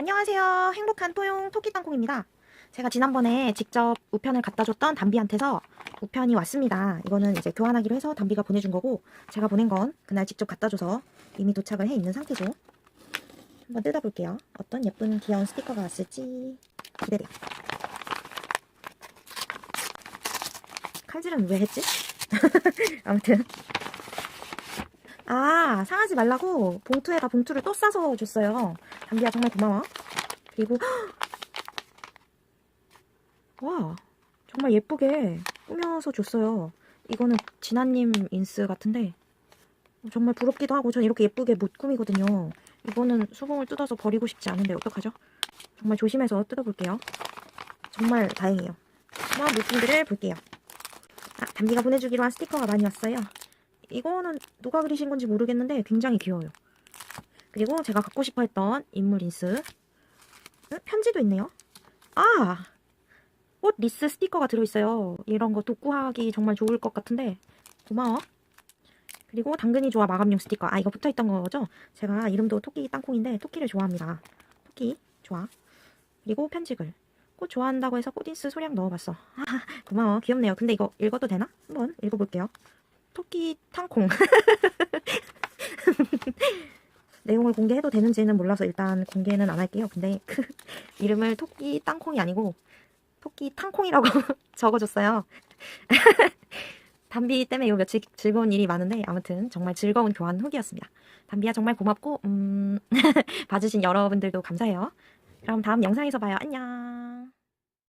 안녕하세요. 행복한 토용 토끼 땅콩입니다. 제가 지난번에 직접 우편을 갖다 줬던 담비한테서 우편이 왔습니다. 이거는 이제 교환하기로 해서 담비가 보내준 거고 제가 보낸 건 그날 직접 갖다 줘서 이미 도착을 해 있는 상태죠. 한번 뜯어볼게요. 어떤 예쁜 귀여운 스티커가 왔을지 기대돼요. 칼질은 왜 했지? 아무튼 아 상하지 말라고 봉투에다 봉투를 또 싸서 줬어요. 담비야 정말 고마워. 그리고 와 정말 예쁘게 꾸며서 줬어요. 이거는 진아님 인스 같은데 정말 부럽기도 하고 전 이렇게 예쁘게 못 꾸미거든요. 이거는 수봉을 뜯어서 버리고 싶지 않은데 어떡하죠? 정말 조심해서 뜯어볼게요. 정말 다행이에요. 고마운 물품들을 볼게요. 아, 담비가 보내주기로 한 스티커가 많이 왔어요. 이거는 누가 그리신 건지 모르겠는데 굉장히 귀여워요. 그리고 제가 갖고 싶어 했던 인물 인스. 응? 편지도 있네요. 아! 꽃 리스 스티커가 들어있어요. 이런 거 독구하기 정말 좋을 것 같은데 고마워. 그리고 당근이 좋아 마감용 스티커. 아 이거 붙어있던 거죠? 제가 이름도 토끼 땅콩인데 토끼를 좋아합니다. 토끼 좋아. 그리고 편지글. 꽃 좋아한다고 해서 꽃인스 소량 넣어봤어. 아, 고마워. 귀엽네요. 근데 이거 읽어도 되나? 한번 읽어볼게요. 토끼 탕콩. 내용을 공개해도 되는지는 몰라서 일단 공개는 안 할게요. 근데 그 이름을 토끼 땅콩이 아니고 토끼 탕콩이라고 적어줬어요. 담비 때문에 요 며칠 즐거운 일이 많은데 아무튼 정말 즐거운 교환 후기였습니다. 담비야 정말 고맙고 음, 봐주신 여러분들도 감사해요. 그럼 다음 영상에서 봐요. 안녕.